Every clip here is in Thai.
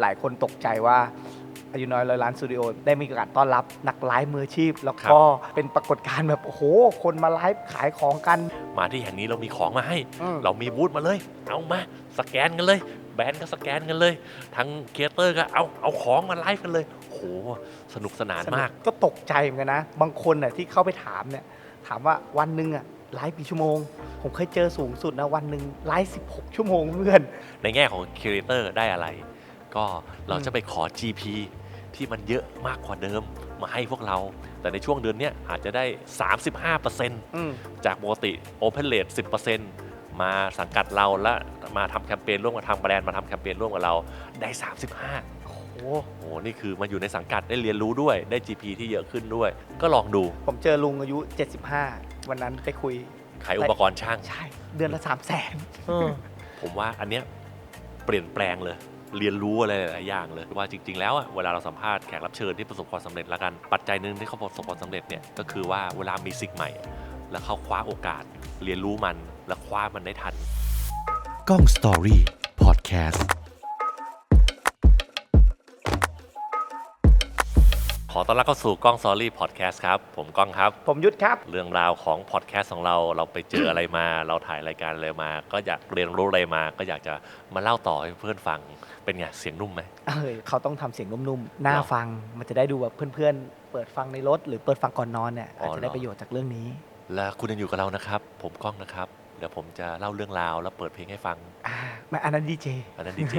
หลายคนตกใจว่าอายุน้อยร้อยล้านสตูดิโอได้มีการต้อนรับนักไลฟ์มืออาชีพ แล้วก็เป็นปรากฏการณ์แบบโอ้โห คนมาไลฟ์ขายของกัน มาที่แห่งนี้เรามีของมาให้อืมเรามีบูธมาเลย เอามาสแกนกันเลย แบรนด์ก็สแกนกันเลยทั้งครีเอเตอร์ก็เอาเอาของมาไลฟ์กันเลยโอ้โหสนุกสนานมาก ก็ตกใจเหมือนกันนะ บางคนน่ะที่เข้าไปถามเนี่ยถามว่าวันหนึ่งอะไลฟ์กี่ชั่วโมง ผมเคยเจอสูงสุดนะวันหนึ่งไลฟ์16 ชั่วโมงเพื่อนในแง่ของครีเอเตอร์ได้อะไร ก็เราจะไปขอ GP ที่มันเยอะมากกว่าเดิมมาให้พวกเรา แต่ในช่วงเดือนเนี้ยอาจจะได้ 35%อืมจากปกติ Open Rate 10%มาสังกัดเราและมาทำแคมเปญร่วมกับทางแบรนด์มาทำแคมเปญร่วมกับเราได้ 35โอ้โหโอ้โห นี่คือมาอยู่ในสังกัดได้เรียนรู้ด้วย ได้ GP ที่เยอะขึ้นด้วย ก็ลองดู ผมเจอลุงอายุ 75 วันนั้นไปคุย ขายอุปกรณ์ช่าง ใช่ เดือนละ3 0 0แสนผมว่าอันเนี้ยเปลี่ยนแปลงเลย เรียนรู้อะไรหลายอย่างเลยว่าจริง ๆ แล้วอะเวลาเราสัมภาษณ์แขกรับเชิญที่ประสบความสำเร็จแล้วกันปัจจัยหนึ่งที่เขาประสบความสำเร็จเนี่ยก็คือว่าเวลามีสิ่งใหม่ แล้วเขาคว้าโอกาส เรียนรู้มันและคว้ามันได้ทันกล้องสตอรี่พอดแคสต์ อต้อนรับเข้าสู่กล้องซอรี่พอดแคสต์ครับ ผมก้องครับ ผมยุทธครับ เรื่องราวของพอดแคสต์ของเราเราไปเจออะไรมา เราถ่ายรายการอะไรมา ก็อยากเรียนรู้อะไรมา ก็อยากจะมาเล่าต่อให้เพื่อนฟังเป็นไงเสียงนุ่มไหมเอ้ยเขาต้องทำเสียงนุ่มๆน่าหรอฟังมันจะได้ดูแบบเพื่อนๆ เปิดฟังในรถ หรือเปิดฟังก่อนนอนเนี่ยอ๋ออาจจะได้เหรอประโยชน์จากเรื่องนี้และคุณยังอยู่กับเรานะครับ ผมก้องนะครับเดี๋ยวผมจะเล่าเรื่องราวแล้วเปิดเพลงให้ฟังอ่าไม่อันนั้นดีเจอันนั้นดีเจ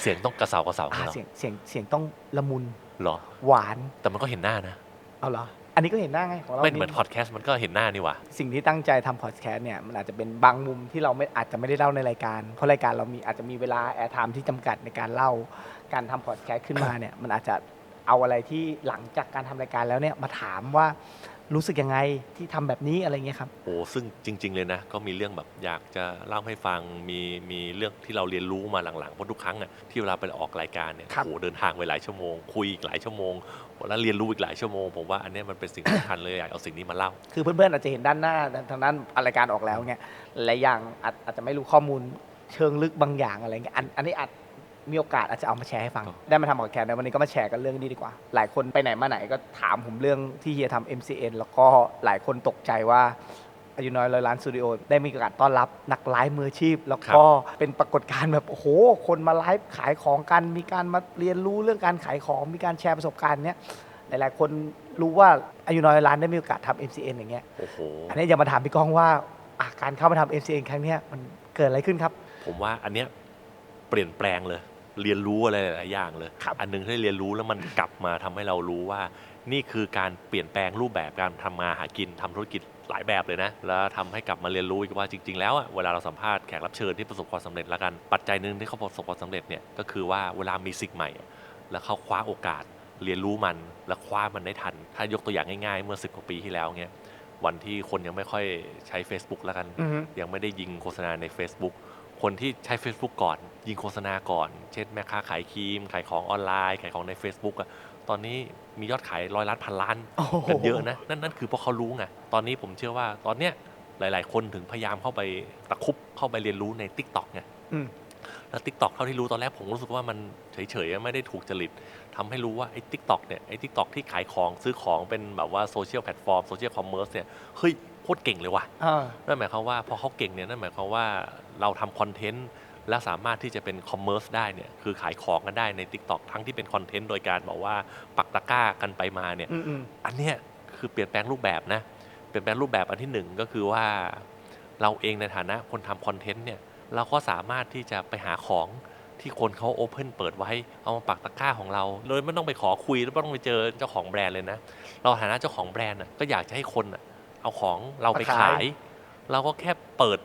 เสียงต้องกระเสากระเสาอ่าเหรอเสียงเสียงเสียงต้องละมุนเหรอ หวาน แต่มันก็เห็นหน้านะ เอาเหรอ อันนี้ก็เห็นหน้าไงของเราไม่เหมือนพอดแคสต์มันก็เห็นหน้านี่หว่า สิ่งที่ตั้งใจทำพอดแคสต์เนี่ยมันอาจจะเป็นบางมุมที่เราไม่อาจจะไม่ได้เล่าในรายการ เพราะรายการเรามีอาจจะมีเวลาแอร์ไทม์ที่จำกัดในการเล่า การทำพอดแคสต์ขึ้นมาเนี่ยมันอาจจะเอาอะไรที่หลังจากการทำรายการแล้วเนี่ยมาถามว่า รู้สึกยังไงที่ทำแบบนี้อะไรเงี้ยครับโอ้ซึ่งจริง ๆ เลยนะ ก็มีเรื่องแบบอยากจะเล่าให้ฟังมีมีเรื่องที่เราเรียนรู้มาหลังๆเพราะทุกครั้งอะที่เวลาไปออกรายการเนี่ยครับโอ้โหเดินทางไปหลายชั่วโมง คุยอีกหลายชั่วโมงแล้วเรียนรู้อีกหลายชั่วโมงผมว่าอันเนี้ยมันเป็นสิ่งสำคัญเลยอยากเอาสิ่งนี้มาเล่า คือเพื่อนๆอาจจะเห็นด้านหน้าทางนั้นรายการออกแล้วเงี้ยหลายอย่างอาจอาจจะไม่รู้ข้อมูลเชิงลึกบางอย่างอะไรเงี้ยอันอันนี้อาจ มีโอกาสอาจจะเอามาแชร์ให้ฟังครับได้มาทำพอดแคสต์ในวันนี้ก็มาแชร์กันเรื่องนี้ดีกว่า หลายคนไปไหนมาไหนก็ถามผมเรื่องที่เฮียทำ MCN แล้วก็หลายคนตกใจว่าอายุน้อยร้อยล้านสตูดิโอได้มีการต้อนรับนักไลฟ์มืออาชีพ แล้วก็เป็นปรากฏการณ์แบบโอ้โห คนมาไลฟ์ขายของกัน มีการมาเรียนรู้เรื่องการขายของมีการแชร์ประสบการณ์เนี้ยหลายๆ คนรู้ว่าอายุน้อยร้อยล้านได้มีโอกาสทำ MCN อย่างเงี้ยโอ้โหอันนี้อย่ามาถามพี่ก้องว่าอะการเข้ามาทำ MCN ครั้งเนี้ยมันเกิดอะไรขึ้นครับ ผมว่าอันเนี้ยเปลี่ยนแปลงเลย เรียนรู้อะไรหลาย ๆ อย่างเลยครับอันหนึงที่เรียนรู้แล้วมันกลับมาทำให้เรารู้ว่า นี่คือการเปลี่ยนแปลงรูปแบบการทำมาหากินทำธุรกิจหลายแบบเลยนะ แล้วทำให้กลับมาเรียนรู้อีกว่าจริง ๆ แล้วอะเวลาเราสัมภาษณ์แขกรับเชิญที่ประสบความสำเร็จแล้วกัน ปัจจัยหนึ่งที่เขาประสบความสำเร็จเนี่ยก็คือว่าเวลามีสิ่งใหม่อะแล้วเขาคว้าโอกาส เรียนรู้มันและคว้ามันได้ทัน ถ้ายกตัวอย่างง่าย ๆ เมื่อ10กว่าปีที่แล้วเงี้ยวันที่คนยังไม่ค่อยใช้ Facebook แล้วกันอือฮึยังไม่ได้ยิงโฆษณาใน Facebook คนที่ใช้ Facebook ก่อน ยิงโฆษณาก่อน เช่นแม่ค้าขายครีม ขายของออนไลน์ ขายของใน Facebook อะตอนนี้มียอดขายร้อยล้านพันล้านโอ้โหกันเยอะนะ นั่นนั่นคือเพราะเขารู้ไงตอนนี้ผมเชื่อว่าตอนเนี้ยหลาย ๆ คนถึงพยายามเข้าไปตะครุบเข้าไปเรียนรู้ใน Tik t o อกไงอืมแล้วทิกตอกเท่าที่รู้ตอนแรกผมรู้สึกว่ามันเฉยๆไม่ได้ถูกจริตทำให้รู้ว่าไอ้ทิกตอกเนี่ยไอ้ทิกตอกที่ขายของซื้อของเป็นแบบว่าโซเชียลแพลตฟอร์มโซเชียลคอมเมอร์สเนี่ยเฮ้ยโค ตรเก่งเลยว่ะอ่านั่นหมายความว่าพอเขาเก่งเนี่ยนั่นหมายความว่าเราทำคอนเทนต์และสามารถที่จะเป็นคอมเมอร์สได้เนี่ยคือขายของกันได้ใน Tik t o อกทั้งที่เป็นคอนเทนต์โดยการบอกว่าปักตะกร้ากันไปมาเนี่ย อืมอืมอันเนี้ยคือเปลี่ยนแปลงรูปแบบนะ เปลี่ยนแปลงรูปแบบอันที่หนึ่งก็คือว่า เราเองในฐานะคนทำคอนเทนต์เนี่ย เราก็สามารถที่จะไปหาของที่คนเขาโอเพนเปิดไว้ เอามาปักตะกร้าของเราโดยไม่ต้องไปขอคุยแล้วไม่ต้องไปเจอเจ้าของแบรนด์เลยนะ เราฐานะเจ้าของแบรนด์น่ะก็อยากจะให้คนน่ะ เอาของเราไปขาย เราก็แค่เปิด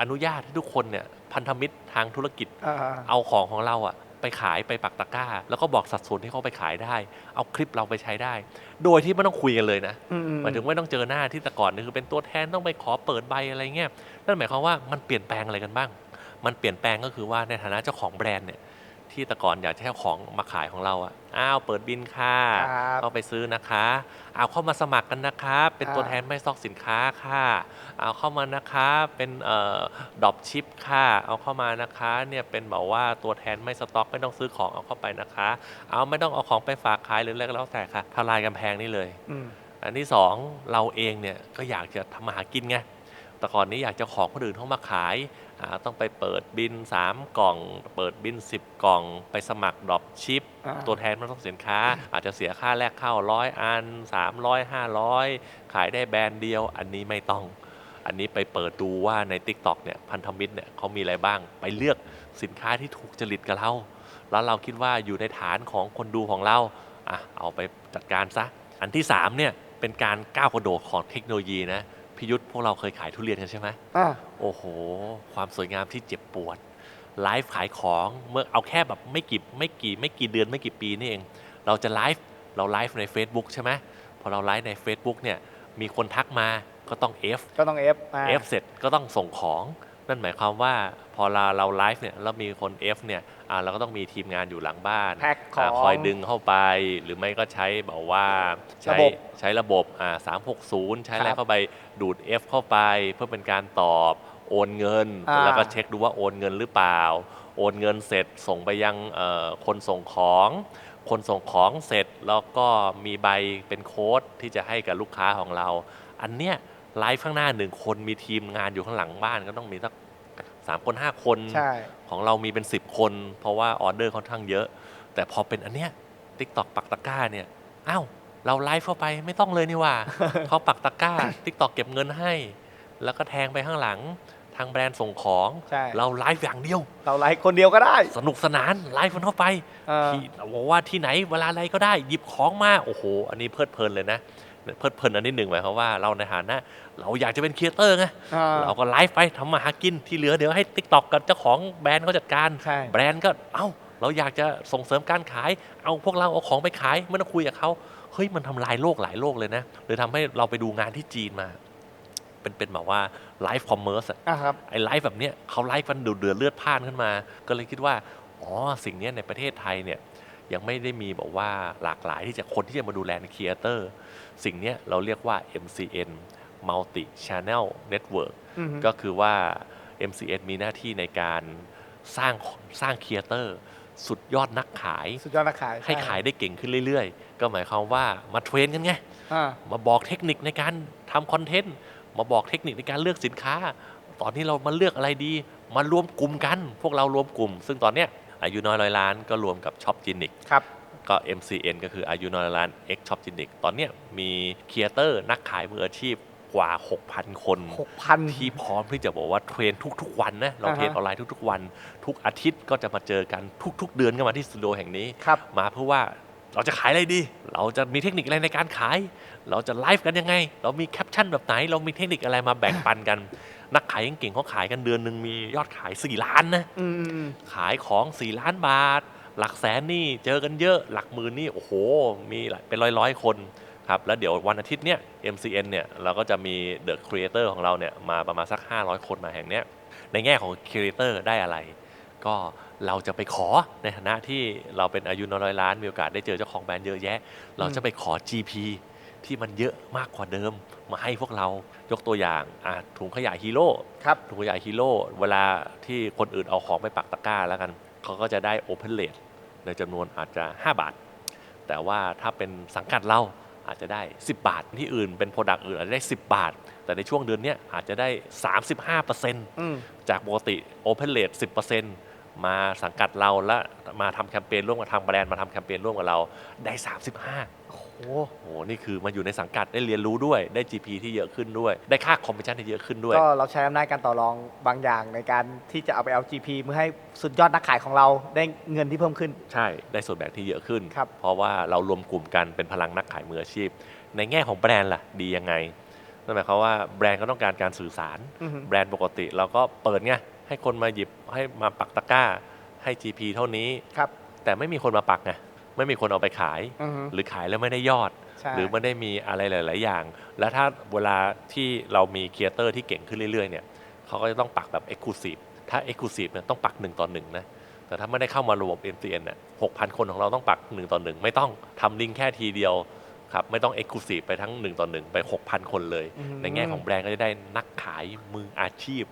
อนุญาตให้ทุกคนเนี่ยพันธมิตรทางธุรกิจอ่าเอาของของเราอะไปขายไปปักตะกร้า แล้วก็บอกสัดส่วนที่เขาไปขายได้ เอาคลิปเราไปใช้ได้ โดยที่ไม่ต้องคุยกันเลยนะอือืหมายถึงไม่ต้องเจอหน้าที่แต่ก่อนนี่คือเป็นตัวแทนต้องไปขอเปิดใบอะไรเงี้ยนั่นหมายความว่ามันเปลี่ยนแปลงอะไรกันบ้าง มันเปลี่ยนแปลงก็คือว่าในฐานะเจ้าของแบรนด์เนี่ย ทที่แต่ก่อนอยากจะให้เอาของมาขายของเราอะอ้าวเปิดบินค่ะครับเข้าไปซื้อนะคะเอาเข้ามาสมัครกันนะคะ เป็นตัวอ่าแทนไม่ซอกสินค้าค่ะเอาเข้ามานะคะเป็นเอ่อดรอปชิปค่ะ เอาเข้ามานะคะเนี่ยเป็นแบบว่าตัวแทนไม่สต็อกไม่ต้องซื้อของเอาเข้าไปนะคะ เอาไม่ต้องเอาของไปฝากขายหรืออะไรก็แล้วแต่ค่ะทลายกำแพงนี่เลย อืม อันที่สองเราเองเนี่ยก็อยากจะทำมาหากินไง แต่ก่อนนี้อยากจะของคนอื่นเข้ามาขายอ่าต้องไปเปิดบิน 3 กล่อง เปิดบิน 10 กล่อง ไปสมัครดรอปชิปอ่าตัวแทนมันต้องสินค้า อาจจะเสียค่าแรกเข้าร้อยอัน 300 500 ขายได้แบรนด์เดียว อันนี้ไม่ต้อง อันนี้ไปเปิดดูว่าใน Tik t o อกเนี่ยพันธมิตรเนี่ยเขามีอะไรบ้าง ไปเลือกสินค้าที่ถูกจริตกับเรา แล้วเราคิดว่าอยู่ในฐานของคนดูของเราอะเอาไปจัดการซะ อันที่3เนี่ยเป็นการก้าวกระโดดของเทคโนโลยีนะ พิยุทธ์พวกเราเคยขายทุเรียนกันใช่ไหมอ่า โอ้โห ความสวยงามที่เจ็บปวด ไลฟ์ขายของเมื่อเอาแค่แบบไม่กี่ไม่กี่ไม่กี่เดือนไม่กี่ปีนี่เอง เราจะไลฟ์เราไลฟ์ใน Facebook ใช่ไหมพอเราไลฟ์ใน Facebook เนี่ยมีคนทักมาก็ต้อง F ก็ต้อง F อ่า F เสร็จก็ต้องส่งของ นั่นหมายความว่าพอเราเราไลฟ์เนี่ยแล้วมีคน F เนี่ยอ่าเราก็ต้องมีทีมงานอยู่หลังบ้านแพ็คของาคอยดึงเข้าไป หรือไม่ก็ใช้แบบว่าใช้ระบบใช้ระบบอ่า360ใช้อะไรครับเข้าไปดูด F เข้าไปเพื่อเป็นการตอบโอนเงินอ่าแล้วก็เช็คดูว่าโอนเงินหรือเปล่า โอนเงินเสร็จส่งไปยังเอ่อคนส่งของ คนส่งของเสร็จแล้วก็มีใบเป็นโค้ดที่จะให้กับลูกค้าของเรา อันเนี้ย ไลฟ์ข้างหน้าหนึ่งคนมีทีมงานอยู่ข้างหลังบ้านก็ต้องมีสักสามคนห้าคน ใช่ ของเรามีเป็น10คน เพราะว่าออเดอร์ค่อนข้างเยอะ แต่พอเป็นอันเนี้ยทิกตอกปักตะกร้าเนี่ยอ้าวเราไลฟ์เข้าไปไม่ต้องเลยนี่หว่า เขาปักตะกร้าทิกตอกเก็บเงินให้ แล้วก็แทงไปข้างหลังทางแบรนด์ส่งของ ใช่ เราไลฟ์อย่างเดียว เราไลฟ์คนเดียวก็ได้ สนุกสนานไลฟ์มันเข้าไปเออ ที่บอกว่าที่ไหนเวลาอะไรก็ได้หยิบของมา โอ้โห อันนี้เพลิดเพลินเลยนะ เพลิดเพลินอันนี้หนึ่งหมายความว่าเราในฐานะ เราอยากจะเป็นครีเอเตอร์ไงอ่าเราก็ไลฟ์ไปทำมาหากินที่เหลือเดี๋ยวให้ t ิ k t o k กับเจ้าของแบรนด์เขาจัดการใช่แบรนด์ก็เอ้าเราอยากจะส่งเสริมการขาย เอาพวกเราเอาของไปขายไม่ต้องคุยกับเขาเฮ้ยมันทำลายโลกหลายโลกเลยนะเลยทำให้เราไปดูงานที่จีนมา เป็นเป็นแบบว่าไลฟ์คอมเมอร์สอะครับไอ้ไลฟ์แบบเนี้ยเขาไลฟ์กันดูเดือดเลือดพล่านขึ้นมา ก็เลยคิดว่าอ๋อสิ่งเนี้ยในประเทศไทยเนี่ย ยังไม่ได้มีแบบว่าหลากหลายที่จะคนที่จะมาดูแลในครีเอเตอร์สิ่งเนี้ยเราเรียกว่า MCN Multi Channel Network อือฮึก็คือว่า MCN มีหน้าที่ในการสร้างสร้างครีเอเตอร์สุดยอดนักขาย สุดยอดนักขาย ให้ขายได้เก่งขึ้นเรื่อยๆ ก็หมายความว่ามาเทรนกันไงอ่ามาบอกเทคนิคในการทำคอนเทนต์ มาบอกเทคนิคในการเลือกสินค้า ตอนนี้เรามาเลือกอะไรดี มารวมกลุ่มกัน พวกเรารวมกลุ่ม ซึ่งตอนเนี้ย อายุน้อยร้อยล้านก็รวมกับช็อปจินิกครับก็ MCN ก็คืออายุน้อยร้อยล้าน X ช็อปจินิกตอนเนี้ยมีครีเอเตอร์นักขายมืออาชีพกว่า 6,000 คนหกพันที่พร้อมที่จะบอกว่าเทรนทุกๆวันนะ เราอ่าฮะเทรนออนไลน์ทุกๆวัน ทุกอาทิตย์ก็จะมาเจอกันทุกๆเดือนก็มาที่สตูดิโอแห่งนี้ครับมาเพื่อว่าเราจะขายอะไรดี เราจะมีเทคนิคอะไรในการขาย เราจะไลฟ์กันยังไง เรามีแคปชั่นแบบไหน เรามีเทคนิคอะไรมาแบ่งปันกัน นักขายเก่งๆเขาขายกันเดือนหนึ่งมียอดขาย4ล้านนะอืมอืมอืมขายของ4ล้านบาท หลักแสนนี่เจอกันเยอะหลักหมื่นนี่โอ้โห มีหลายเป็นร้อยๆคนครับแล้วเดี๋ยววันอาทิตย์เนี้ย MCN เนี่ยเราก็จะมี The Creator ของเราเนี่ยมาประมาณสัก 500 คนมาแห่งเนี้ยในแง่ของ Creator ได้อะไร ก็เราจะไปขอในฐานะที่เราเป็นอายุน้อยล้านมีโอกาสได้เจอเจ้าของแบรนด์เยอะแยะ เราจะไปขอ GP ที่มันเยอะมากกว่าเดิม มาให้พวกเรายกตัวอย่างอะถุงขยะฮีโร่ครับถุงขยะฮีโร่เวลาที่คนอื่นเอาของไปปักตะกร้าแล้วกันเขาก็จะได้โอเพนเล e ในจำนวนอาจจะ 5 บาท แต่ว่าถ้าเป็นสังกัดเราอาจจะได้ 10 บาทที่อื่นเป็นโปรดักต์อื่นอาจจะได้ 10 บาท แต่ในช่วงเดือนเนี้ยอาจจะได้ 35%อืมจากปกติ Open Rate 10%มาสังกัดเราและมาทำแคมเปญร่วมกับทางแบรนด์มาทำแคมเปญร่วมกับเราได้ 35โอ้โห โอ้โหนี่คือมาอยู่ในสังกัดได้เรียนรู้ด้วย ได้ GP ที่เยอะขึ้นด้วย ได้ค่าคอมมิชชั่นที่เยอะขึ้นด้วย ก็เราใช้อำนาจการต่อรองบางอย่างในการที่จะเอาไปเอา GP เพื่อให้สุดยอดนักขายของเราได้เงินที่เพิ่มขึ้น ใช่ ได้ส่วนแบ่งที่เยอะขึ้น ครับเพราะว่าเรารวมกลุ่มกันเป็นพลังนักขายมืออาชีพ ในแง่ของแบรนด์ล่ะดียังไง นั่นหมายความว่าแบรนด์ก็ต้องการการสื่อสาร อือฮึ แบรนด์ปกติเราก็เปิดไง ให้คนมาหยิบให้มาปักตะกร้า ให้ GP เท่านี้ ครับ แต่ไม่มีคนมาปักไง ไม่มีคนเอาไปขาย อือฮึ หรือขายแล้วไม่ได้ยอด ใช่ หรือไม่ได้มีอะไรหลาย ๆ อย่าง แล้วถ้าเวลาที่เรามีครีเอเตอร์ที่เก่งขึ้นเรื่อย ๆ เนี่ยเขาก็จะต้องปักแบบ Exclusive ถ้า Exclusive เนี่ยต้องปักหนึ่งต่อหนึ่งนะ แต่ถ้าไม่ได้เข้ามาระบบ MCN เนี่ย6,000 คนของเราต้องปัก 1 ต่อ 1 ไม่ต้องทำลิงก์แค่ทีเดียว ครับไม่ต้อง Exclusive ไปทั้ง 1 ต่อ 1 ไป 6,000 คนเลยอืมในแง่ของแบรนด์ก็จะได้นักขายมืออาชีพ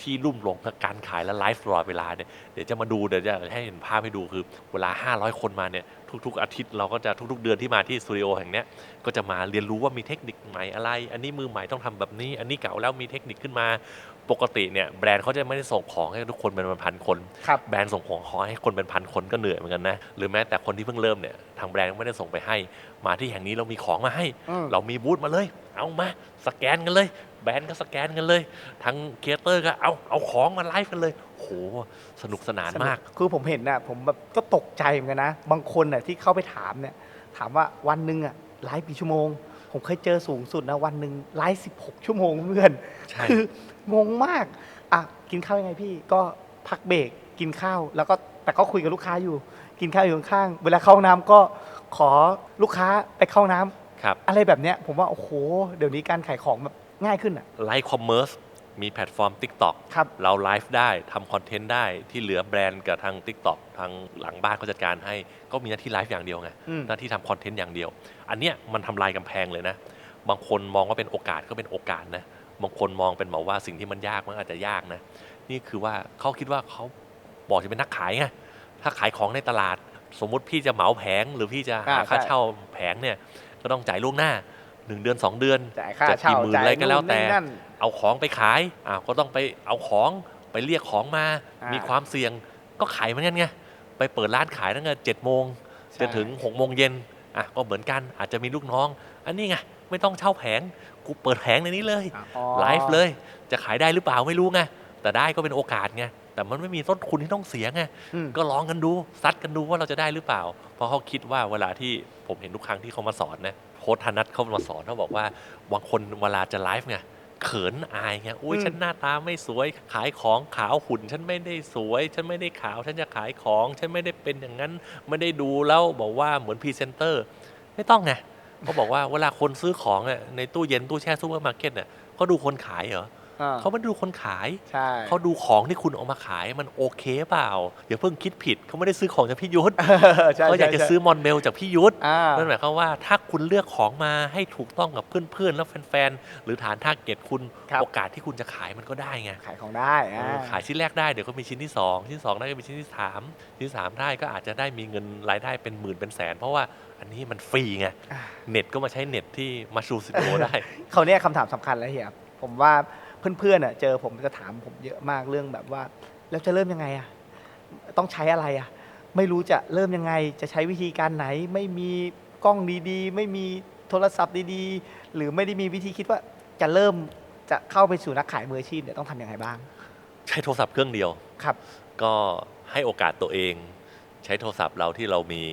ที่รุ่มหลงกับการขายและไลฟ์ตลอดเวลาเนี่ยเดี๋ยวจะมาดูเดี๋ยวจะให้เห็นภาพให้ดูคือเวลา 500 คนมาเนี่ยทุกๆ อาทิตย์เราก็จะทุก ๆ เดือนที่มาที่สตูดิโอแห่งเนี้ยก็จะมาเรียนรู้ว่ามีเทคนิคใหม่อะไร อันนี้มือใหม่ต้องทำแบบนี้ อันนี้เก่าแล้วมีเทคนิคขึ้นมา ปกติเนี่ยแบรนด์เขาจะไม่ได้ส่งของให้ทุกคนเป็นพันๆคน ครับแบรนด์ส่งของขอให้คนเป็นพันคนก็เหนื่อยเหมือนกันนะ หรือแม้แต่คนที่เพิ่งเริ่มเนี่ยทางแบรนด์ไม่ได้ส่งไปให้ มาที่แห่งนี้เรามีของมาให้ อืม เรามีบูธมาเลย เอามาสแกนกันเลย แบรนด์ก็สแกนกันเลยทางเคเตอร์ก็เอาเอาของมาไลฟ์กันเลยโหสนุกสนานมาก คือผมเห็นน่ะผมแบบก็ตกใจเหมือนกันนะ บางคนน่ะที่เข้าไปถามเนี่ย ถามว่าวันหนึ่งอะไลฟ์กี่ชั่วโมง ผมเคยเจอสูงสุดนะวันหนึ่งไลฟ์สิบหกชั่วโมงเพื่อนใช่คืองงมากอะกินข้าวยังไงพี่ก็พักเบรกกินข้าว แล้วก็แต่ก็คุยกับลูกค้าอยู่ กินข้าวอยู่ข้างๆเวลาเข้าห้องน้ำก็ขอลูกค้าไปเข้าห้องน้ำครับอะไรแบบเนี้ยผมว่าโอ้โหเดี๋ยวนี้การขายของแบบง่ายขึ้นอะไลฟ์คอมเมอร์ส มีแพลตฟอร์ม TikTok ครับ เราไลฟ์ได้ทำคอนเทนต์ได้ที่เหลือแบรนด์กับทาง TikTok ทางหลังบ้านเขาจัดการให้ ก็มีหน้าที่ไลฟ์อย่างเดียวไงอืม หน้าที่ทำคอนเทนต์อย่างเดียว อันเนี้ยมันทำลายกำแพงเลยนะ บางคนมองว่าเป็นโอกาสก็เป็นโอกาสนะ บางคนมองเป็นแบบว่าสิ่งที่มันยากมันอาจจะยากนะ นี่คือว่าเขาคิดว่าเขาบอกจะเป็นนักขายไง ถ้าขายของในตลาด สมมุติพี่จะเหมาแผงหรือพี่จะหาอ่าค่าใช่ เช่าแผงเนี่ย ก็ต้องจ่ายล่วงหน้า1เดือน2เดือนจ่ายค่าจะเช่ากี่หมื่นจ่ายอะไรก็แล้วนู่นแต่ นี่นั่น เอาของไปขายอ้าวก็ต้องไปเอาของไปเรียกของมา อ่ามีมีความเสี่ยงก็ขายเหมือนกันไงไปเปิดร้านขายตั้งแต่เจ็ดโมงใช่ จนถึงหกโมงเย็นอะก็เหมือนกันอาจจะมีลูกน้อง อันนี้ไงไม่ต้องเช่าแผงกูเปิดแผงในนี้เลย อ๋อไลฟ์เลยจะขายได้หรือเปล่าไม่รู้ไงแต่ได้ก็เป็นโอกาสไงแต่มันไม่มีต้นทุนที่ต้องเสียไงอืม ก็ลองกันดูซัดกันดูว่าเราจะได้หรือเปล่า เพราะเขาคิดว่าเวลาที่ผมเห็นทุกครั้งที่เขามาสอนนะโค้ชธนัทเขามาสอนเขาบอกว่าบางคนเวลาจะไลฟ์ไง เขินอายไงอุ้ยอืมฉันหน้าตาไม่สวย ขายของขาวหุ่น ฉันไม่ได้สวย ฉันไม่ได้ขาว ฉันจะขายของ ฉันไม่ได้เป็นอย่างนั้น ไม่ได้ดูแล้วบอกว่าเหมือนพรีเซนเตอร์ ไม่ต้องไงเขาบอกว่าเวลาคนซื้อของอะในตู้เย็นตู้แช่ซูเปอร์มาร์เก็ตเนี่ยเขาดูคนขายเหรออ่า เขาไม่ได้ดูคนขายใช่เขาดูของที่คุณเอามาขายมันโอเคเปล่าอย่าเพิ่งคิดผิดเขาไม่ได้ซื้อของจากพี่ยุทธใช่เขาอยากจะใช่ซื้อมอนเบลจากพี่ยุทธอ่านั่นหมายความว่าถ้าคุณเลือกของมาให้ถูกต้องกับเพื่อนๆ แล้วแฟนๆ หรือฐานทาร์เก็ตคุณครับโอกาสที่คุณจะขายมันก็ได้ไงขายของได้เออ่าอขายชิ้นแรกได้เดี๋ยวก็มีชิ้นที่ 2 ชิ้นที่2ได้ก็มีชิ้นที่ 3 ชิ้นที่สามได้ก็อาจจะได้มีเงินรายได้เป็นหมื่นเป็นแสน เพราะว่าอันนี้มันฟรีไงอ่าเน็ตก็มาใช้เน็ตที่มาชูสิโอได้เขาวเนี่ยคำถามสำคัญแล้วเฮียผมว่า เพื่อนๆอะเจอผมจะถามผมเยอะมากเรื่องแบบว่า แล้วจะเริ่มยังไงอะต้องใช้อะไรอะไม่รู้จะเริ่มยังไงจะใช้วิธีการไหน ไม่มีกล้องดีๆ ไม่มีโทรศัพท์ดีๆ หรือไม่ได้มีวิธีคิดว่าจะเริ่มจะเข้าไปสู่นักขายมืออาชีพเนี่ยต้องทำยังไงบ้าง ใช้โทรศัพท์เครื่องเดียวครับ ก็ให้โอกาสตัวเอง ใช้โทรศัพท์เราที่เรามี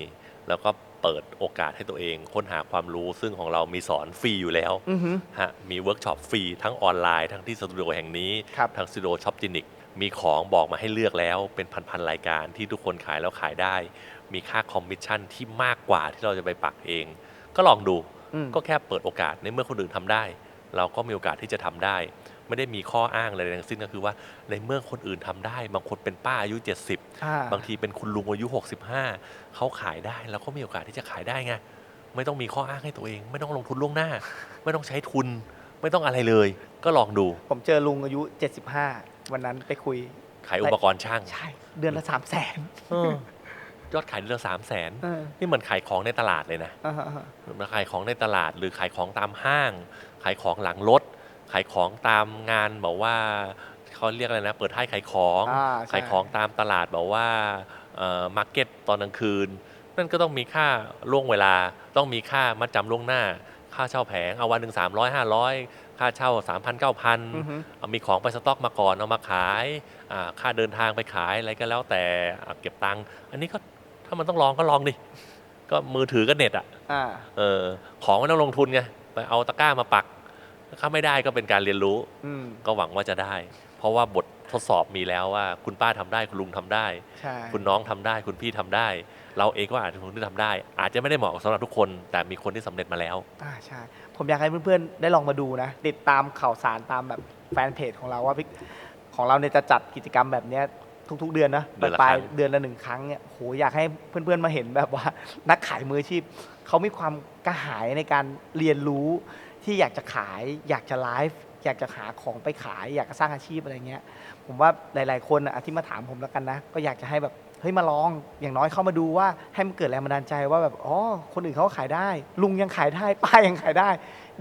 แล้วก็ เปิดโอกาสให้ตัวเอง ค้นหาความรู้ซึ่งของเรามีสอนฟรีอยู่แล้วอือหือฮะมีเวิร์กช็อปฟรีทั้งออนไลน์ทั้งที่สตูดิโอแห่งนี้ครับทางสตูดิโอช็อปจินิกมีของบอกมาให้เลือกแล้วเป็นพันๆรายการที่ทุกคนขายแล้วขายได้ มีค่าคอมมิชชั่นที่มากกว่าที่เราจะไปปักเอง ก็ลองดูอืมก็แค่เปิดโอกาสในเมื่อคนอื่นทำได้ เราก็มีโอกาสที่จะทำได้ ไม่ได้มีข้ออ้างอะไรทั้งสิ้นก็คือว่าในเมื่อคนอื่นทำได้ บางคนเป็นป้าอายุ 70อ่าบางทีเป็นคุณลุงอายุ 65 เขาขายได้เราก็มีโอกาสที่จะขายได้ไงไม่ต้องมีข้ออ้างให้ตัวเอง ไม่ต้องลงทุนล่วงหน้า ไม่ต้องใช้ทุน ไม่ต้องอะไรเลย ก็ลองดู ผมเจอลุงอายุ 75 วันนั้นไปคุย ขายอุปกรณ์ช่างใช่ เดือนละสามแสนเออยอดขายเดือนละสามแสนเออนี่เหมือนขายของในตลาดเลยนะอ่าฮะอ่าฮะมาขายของในตลาดหรือขายของตามห้าง ขายของหลังรถขายของตามงานบอกว่าเขาเรียกอะไรนะ เปิดท้ายขายของอ่าใช่ ขายของตามตลาดบอกว่ามาร์เก็ตตอนกลางคืน นั่นก็ต้องมีค่าล่วงเวลา ต้องมีค่ามัดจำล่วงหน้า ค่าเช่าแผงเอาวันหนึ่งสามร้อยห้าร้อยค่าเช่าสามพันเก้าพัน อือฮึ เอามีของไปสต็อกมาก่อนเอามาขายอ่าค่าเดินทางไปขายอะไรก็แล้วแต่อ่าเก็บตังค์อันนี้ก็ถ้ามันต้องลองก็ลองดิ ก็มือถือก็เน็ตอะอ่า เออของไม่ต้องลงทุนไงไปเอาตะกร้ามาปัก ถ้าไม่ได้ก็เป็นการเรียนรู้อืมก็หวังว่าจะได้ เพราะว่าบททดสอบมีแล้วว่า คุณป้าทำได้คุณลุงทำได้ ใช่คุณน้องทำได้ คุณพี่ทำได้ เราเองก็อาจจะเป็นคนที่ทำได้ อาจจะไม่ได้เหมาะสำหรับทุกคน แต่มีคนที่สำเร็จมาแล้ว อ่าใช่ ผมอยากให้เพื่อนๆ ได้ลองมาดูนะ ติดตามข่าวสารตามแบบแฟนเพจของเราว่าพี่ของเราเนี่ยจะจัดกิจกรรมแบบเนี้ยทุกๆ เดือนนะเดือนละปลายครั้งเดือนละหนึ่งครั้งเนี่ยโหอยากให้เพื่อนๆมาเห็นแบบว่า นักขายมืออาชีพเขามีความกระหายในการเรียนรู้ ที่อยากจะขาย อยากจะไลฟ์อยากจะหาของไปขาย อยากจะสร้างอาชีพอะไรเงี้ย ผมว่าหลาย ๆ คนอะที่มาถามผมแล้วกันนะ ก็อยากจะให้แบบเฮ้ยมาลองอย่างน้อยเข้ามาดูว่าให้มันเกิดแรงบันดาลใจว่าแบบอ๋อคนอื่นเขาก็ขายได้ ลุงยังขายได้ป้ายังขายได้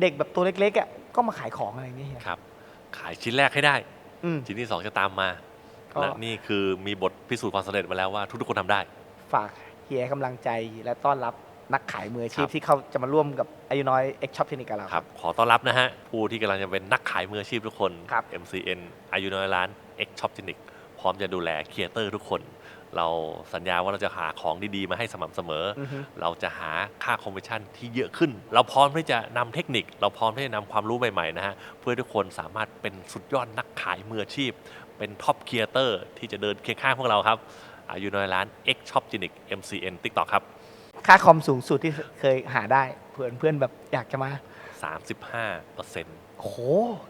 เด็กแบบตัวเล็กๆอะก็มาขายของอะไรอย่างเงี้ยเฮียครับ ขายชิ้นแรกให้ได้ อืม ชิ้นที่สองจะตามมา ก็ และนี่คือมีบทพิสูจน์ความสำเร็จมาแล้วว่าทุกๆคนทำได้ ฝากเฮียให้กำลังใจและต้อนรับ นักขายมืออาชีคพรับที่เขาจะมาร่วมกับอายุน้อยเอ็กช็อปเทคนิคกับเรา ครับขอต้อนรับนะฮะผู้ที่กำลังจะเป็นนักขายมืออาชีพทุกคน ครับ MCN อายุน้อยร้าน X Shop c l i n i c พร้อมจะดูแลครีเอเตอร์ทุกคน เราสัญญาว่าเราจะหาของดีๆ มาให้สม่ำเสมอออือฮึ เราจะหาค่าคอมมิชชั่นที่เยอะขึ้น เราพร้อมที่จะนำเทคนิค เราพร้อมที่จะนำความรู้ใหม่ๆนะฮะเพื่อให้ทุกคนสามารถเป็นสุดยอดนักขายมืออาชีพ เป็นท็อปครีเอเตอร์ที่จะเดินเคียงข้างพวกเราครับอายุน้อยร้าน X Shop c l i n i c MCN TikTok ครับ ค่าคอมสูงสุดที่เคยหาได้เพื่อนเพื่อนแบบอยากจะมา 35เปอร์เซ็นต์โอ้โห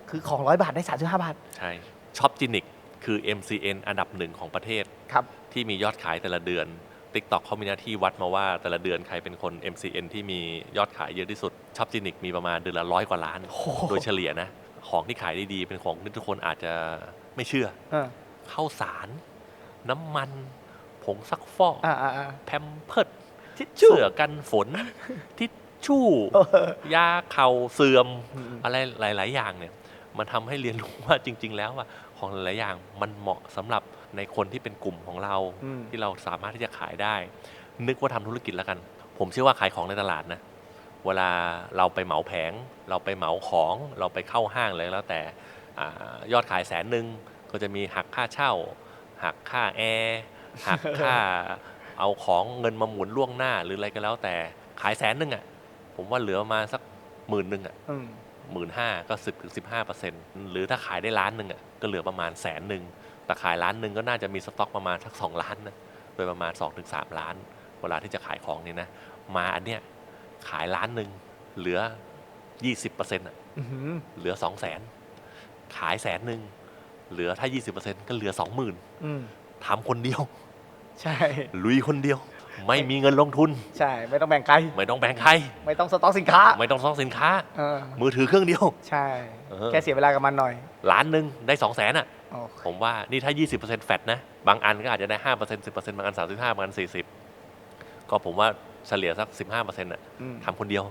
คือของร้อยบาทได้สามสิบห้าบาท ใช่ช็อปจินิกคือ MCN อันดับหนึ่งของประเทศ ครับ ที่มียอดขายแต่ละเดือน TikTok เขามีหน้าที่วัดมาว่าแต่ละเดือนใครเป็นคน MCN ที่มียอดขายเยอะที่สุดช็อปจินิกมีประมาณเดือนละร้อยกว่าล้าน โอ้โห โดยเฉลี่ยนะ ของที่ขายได้ดีเป็นของที่ทุกคนอาจจะไม่เชื่อ อ่าข้าวสาร น้ำมัน ผงซักฟอก อ่าอ่าอ่าแพมเพิร์ด ทิชชู่ เสื้อกันฝน ทิชชู่เออยาเข่าเสื่อมอืมอะไรหลาย ๆ อย่างเนี่ย มันทำให้เรียนรู้ว่าจริง ๆ แล้วอะของหลาย ๆ อย่างมันเหมาะสำหรับในคนที่เป็นกลุ่มของเราอืมที่เราสามารถที่จะขายได้ นึกว่าทำธุรกิจแล้วกัน ผมเชื่อว่าขายของในตลาดนะเวลาเราไปเหมาแผง เราไปเหมาของเราไปเข้าห้างเลยแล้วแต่อายอดขายแสนหนึ่งก็จะมีหักค่าเช่า หักค่าแอร์หักค่า เอาของเงินมาหมุนล่วงหน้าหรืออะไรก็แล้วแต่ขายแสนหนึ่งอะผมว่าเหลือประมาณสักหมื่นหนึ่งอะอืมหมื่นห้าก็สิบถึงสิบห้าเปอร์เซ็นต์หรือถ้าขายได้ล้านหนึ่งอะก็เหลือประมาณแสนหนึ่งแต่ขายล้านหนึ่งก็น่าจะมีสต็อกประมาณสักสองล้านนะโดยประมาณสองถึงสามล้าน เวลาที่จะขายของเนี่ยนะมาอันเนี้ยขายล้านหนึ่งเหลือยี่สิบเปอร์เซ็นต์อะอื้อหือเหลือสองแสนขายแสนหนึ่งเหลือถ้ายี่สิบเปอร์เซ็นต์ก็เหลือสองหมื่นอืมทำคนเดียว ใช่ ลุยคนเดียว ไม่มีเงินลงทุน ใช่ ไม่ต้องแบ่งใคร ไม่ต้องแบ่งใคร ไม่ต้องสต็อกสินค้า ไม่ต้องซ่องสินค้า เออ มือถือเครื่องเดียว ใช่เออแค่เสียเวลากับมันหน่อย ล้านหนึ่งได้สองแสนอะโอเคผมว่านี่ถ้า 20%แฟตนะ บางอันก็อาจจะได้ 5% 10%บางอัน 35บางอัน 40 ก็ผมว่าเฉลี่ยสัก 15%อะอืมทำคนเดียว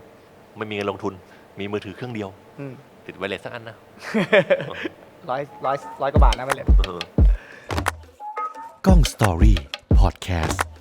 ไม่มีเงินลงทุน มีมือถือเครื่องเดียวอืมติดไวเลสสักอันนะร้อยร้อยร้อยกว่าบาทนะไปเลยเออกล้องสตอรี่ Podcast